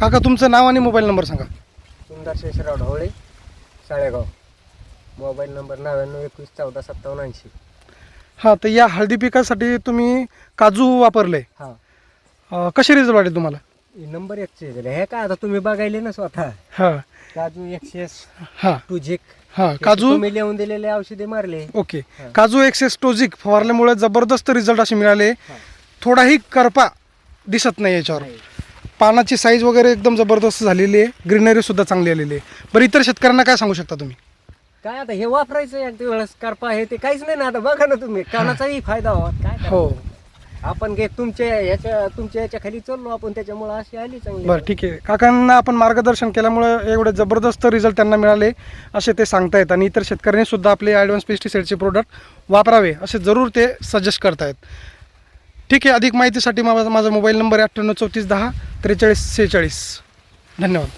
काका तुमचं नाव आणि मोबाईल नंबर सांगा. सुंदर शेषराव ढवळे साळेगाव मोबाईल नंबर नव्याण्णव एकवीस चौदा सत्तावन्न ऐंशी. हां तर या हळदी पिकासाठी तुम्ही काजू वापरले. हा. अं, कसे रिझल्ट वाटले तुम्हाला? हे नंबर एकशे झाले हे काय आता तुम्ही बघायले ना स्वतः? हां. काजू एकशे हां. टू झिक. हां काजू तुम्ही लिहून दिलेले औषधे मारले. ओके. हां. काजू एक्सेस टोजिक फवारल्यामुळे जबरदस्त रिझल्ट असे मिळाले. थोडाही करपा दिसत नाही याच्यावर. नाही. पानाची साईज वगैरे एकदम जबरदस्त झालेली आहे. ग्रीनरी सुद्धा चांगली आलेली आहे. बरं इतर शेतकऱ्यांना काय सांगू शकता तुम्ही? काय आता हे वापरायचं एक वेळेस करपा हे ते काहीच नाही ना आता. बघा ना तुम्ही कानाचाही फायदा व्हावा. काय? हो. आपण घे तुमच्या याच्या तुमच्या याच्या खाली चाललो आपण त्याच्यामुळे अशी आली चांगली. बरं ठीक आहे. काकांना आपण मार्गदर्शन केल्यामुळे एवढे जबरदस्त रिझल्ट त्यांना मिळाले असे ते सांगतायत आणि इतर शेतकऱ्यांनी सुद्धा आपले ॲडव्हान्स पेस्टिसाईडचे प्रोडक्ट वापरावे असे जरूर ते सजेस्ट करतायत. ठीक आहे अधिक माहितीसाठी माझा माझा मोबाईल नंबर आहे अठ्ठ्याण्णव चौतीस दहा. त्रेचाळीस सेहेचाळीस. धन्यवाद.